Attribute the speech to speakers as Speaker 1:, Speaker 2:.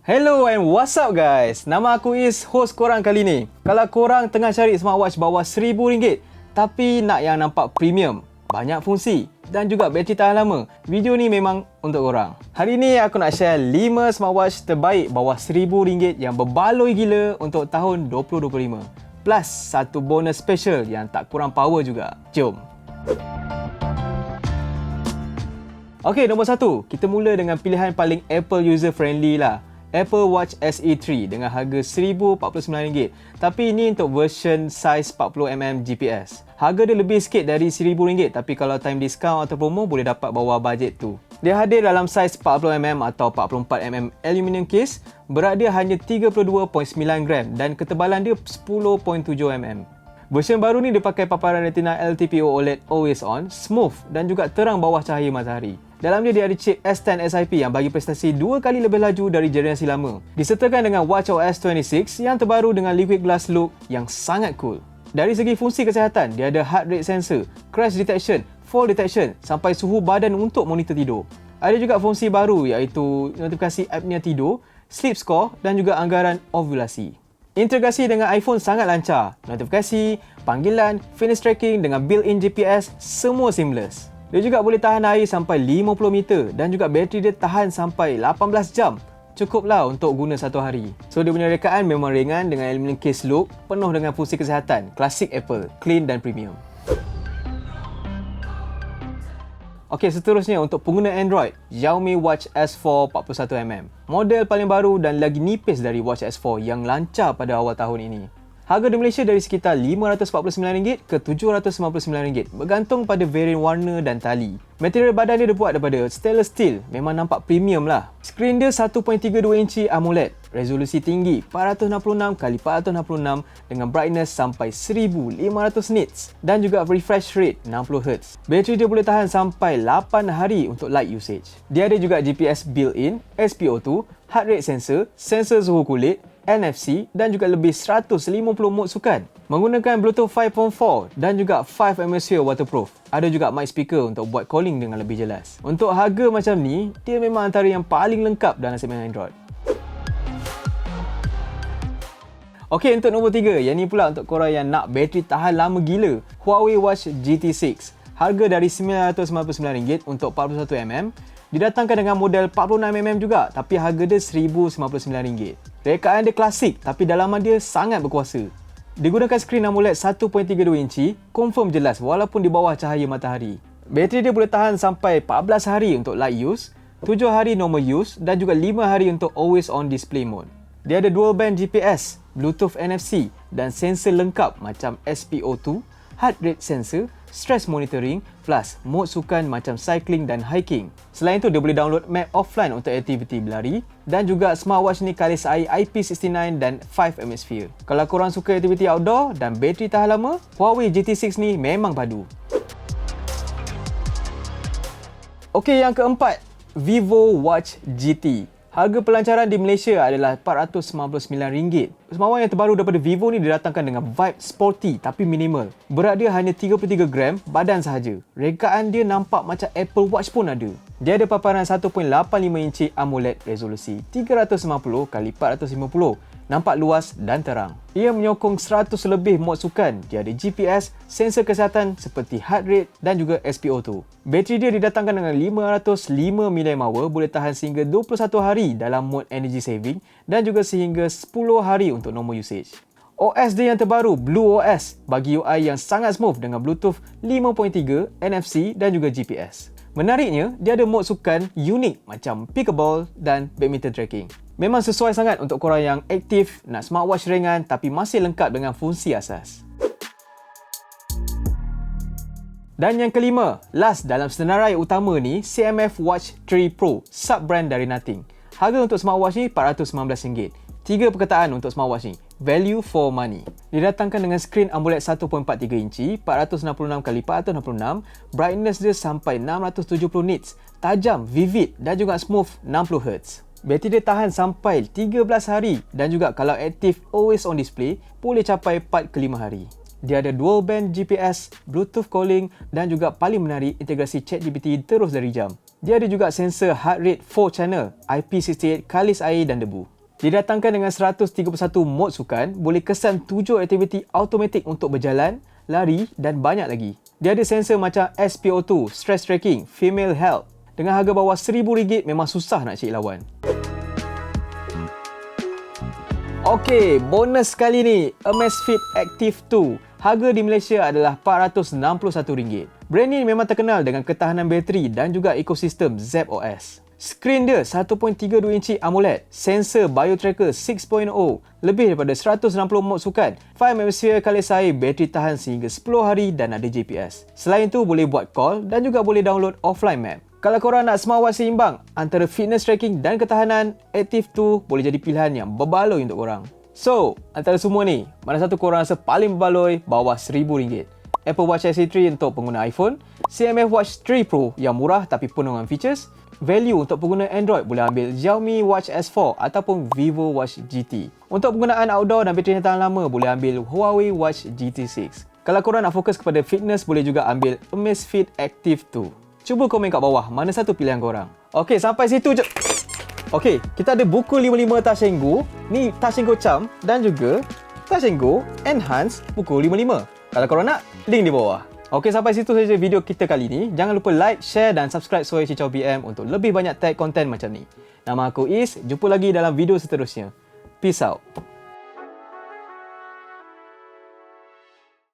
Speaker 1: Hello and what's up guys? Nama aku Is, host korang kali ni. Kalau korang tengah cari smartwatch bawah RM1,000 tapi nak yang nampak premium, banyak fungsi dan juga bateri tahan lama, video ni memang untuk korang. Hari ni aku nak share 5 smartwatch terbaik bawah RM1,000 yang berbaloi gila untuk tahun 2025. Plus satu bonus special yang tak kurang power juga. Jom! Okey, nombor satu. Kita mula dengan pilihan paling Apple user friendly lah. Apple Watch SE 3 dengan harga RM1,049. Tapi ini untuk version size 40mm GPS. Harga dia lebih sikit dari RM1,000 tapi kalau time discount atau promo boleh dapat bawah bajet tu. Dia hadir dalam saiz 40mm atau 44mm aluminium case. Berat dia hanya 32.9 gram dan ketebalan dia 10.7mm. Version baru ni dia pakai paparan retina LTPO OLED always on, smooth dan juga terang bawah cahaya matahari. Dalam dia, dia ada chip S10 SIP yang bagi prestasi dua kali lebih laju dari generasi lama. Disertakan dengan WatchOS 26 yang terbaru dengan liquid glass look yang sangat cool. Dari segi fungsi kesihatan, dia ada heart rate sensor, crash detection, fall detection sampai suhu badan untuk monitor tidur. Ada juga fungsi baru iaitu notifikasi apnea tidur, sleep score dan juga anggaran ovulasi. Integrasi dengan iPhone sangat lancar. Notifikasi, panggilan, fitness tracking dengan built-in GPS semua seamless. Dia juga boleh tahan air sampai 50 meter dan juga bateri dia tahan sampai 18 jam. Cukuplah untuk guna satu hari. So dia punya rekaan memang ringan dengan aluminium case look, penuh dengan fungsi kesihatan, klasik Apple, clean dan premium. Okey, seterusnya untuk pengguna Android, Xiaomi Watch S4 41mm. Model paling baru dan lagi nipis dari Watch S4 yang lancar pada awal tahun ini. Harga di Malaysia dari sekitar RM549 ke RM799 bergantung pada varian warna dan tali. Material badan dia dibuat daripada stainless steel, memang nampak premium lah. Skrin dia 1.32 inci AMOLED, resolusi tinggi 466x466 dengan brightness sampai 1500 nits dan juga refresh rate 60Hz. Bateri dia boleh tahan sampai 8 hari untuk light usage. Dia ada juga GPS built-in, SPO2, heart rate sensor, sensor suhu kulit, NFC dan juga lebih 150 mod sukan. Menggunakan Bluetooth 5.4 dan juga 5 atmosphere waterproof. Ada juga mic speaker untuk buat calling dengan lebih jelas. Untuk harga macam ni, dia memang antara yang paling lengkap dalam segmen Android. Okey, untuk nombor 3, yang ni pula untuk korang yang nak bateri tahan lama gila. Huawei Watch GT6. Harga dari RM999 untuk 41mm. Didatangkan dengan model 46mm juga tapi harga dia RM1059. Rekaan dia klasik tapi dalaman dia sangat berkuasa. Digunakan skrin AMOLED 1.32 inci, confirm jelas walaupun di bawah cahaya matahari. Bateri dia boleh tahan sampai 14 hari untuk light use, 7 hari normal use dan juga 5 hari untuk always on display mode. Dia ada dual band GPS, Bluetooth NFC dan sensor lengkap macam SPO2, heart rate sensor, stress monitoring plus mod sukan macam cycling dan hiking. Selain itu, dia boleh download map offline untuk aktiviti berlari dan juga smartwatch ni kalis air IP69 dan 5 atmosphere. Kalau korang suka aktiviti outdoor dan bateri tahan lama, Huawei GT6 ni memang padu. Okey, yang keempat, Vivo Watch GT. Harga pelancaran di Malaysia adalah RM499. Smartwatch yang terbaru daripada Vivo ni didatangkan dengan vibe sporty tapi minimal. Berat dia hanya 33 gram badan sahaja. Rekaan dia nampak macam Apple Watch pun ada. Dia ada paparan 1.85 inci AMOLED resolusi 350x450 nampak luas dan terang. Ia menyokong 100 lebih mod sukan. Dia ada GPS, sensor kesihatan seperti heart rate dan juga SPO2. Bateri dia didatangkan dengan 505 mAh boleh tahan sehingga 21 hari dalam mod energy saving dan juga sehingga 10 hari untuk normal usage. OS dia yang terbaru, Blue OS, bagi UI yang sangat smooth dengan Bluetooth 5.3, NFC dan juga GPS. Menariknya, dia ada mod sukan unik macam pickleball dan badminton tracking. Memang sesuai sangat untuk korang yang aktif, nak smartwatch ringan tapi masih lengkap dengan fungsi asas. Dan yang kelima, last dalam senarai utama ni, CMF Watch 3 Pro, sub-brand dari Nothing. Harga untuk smartwatch ni RM419. Tiga perkataan untuk smartwatch ni. Value for money. Didatangkan dengan skrin AMOLED 1.43 inci, 466x466, brightness dia sampai 670 nits, tajam, vivid dan juga smooth 60Hz. Bateri dia tahan sampai 13 hari dan juga kalau aktif always on display, boleh capai 4 ke 5 hari. Dia ada dual band GPS, Bluetooth calling dan juga paling menarik integrasi ChatGPT terus dari jam. Dia ada juga sensor heart rate 4 channel, IP68 kalis air dan debu. Didatangkan dengan 131 mod sukan, boleh kesan 7 aktiviti automatik untuk berjalan, lari dan banyak lagi. Dia ada sensor macam SPO2, stress tracking, female health. Dengan harga bawah RM1,000 memang susah nak cari lawan. Okey, bonus kali ni, Amazfit Active 2. Harga di Malaysia adalah RM461. Brand ni memang terkenal dengan ketahanan bateri dan juga ekosistem Zepp OS. Skrin dia 1.32 inci AMOLED, sensor BioTracker 6.0, lebih daripada 160 mod sukan, 5 atmosphere kali air, bateri tahan sehingga 10 hari dan ada GPS. Selain itu boleh buat call dan juga boleh download offline map. Kalau korang nak smartwatch seimbang antara fitness tracking dan ketahanan, Active 2 boleh jadi pilihan yang berbaloi untuk korang. So, antara semua ni, mana satu korang rasa paling berbaloi bawah RM1,000? Apple Watch SE 3 untuk pengguna iPhone, CMF Watch 3 Pro yang murah tapi penuh dengan features, value untuk pengguna Android boleh ambil Xiaomi Watch S4 ataupun Vivo Watch GT. Untuk penggunaan outdoor dan bateri tahan lama boleh ambil Huawei Watch GT6. Kalau korang nak fokus kepada fitness boleh juga ambil Amazfit Active 2. Cuba komen kat bawah mana satu pilihan korang. Okey, sampai situ je. Okey, kita ada buku 55 Touch Go. Ni Go Charm dan juga Go Enhance buku 55. Kalau korang nak, link di bawah. Okey, sampai situ saja video kita kali ini. Jangan lupa like, share dan subscribe Soy Cicau BM untuk lebih banyak tag konten macam ni. Nama aku Is, jumpa lagi dalam video seterusnya. Peace out.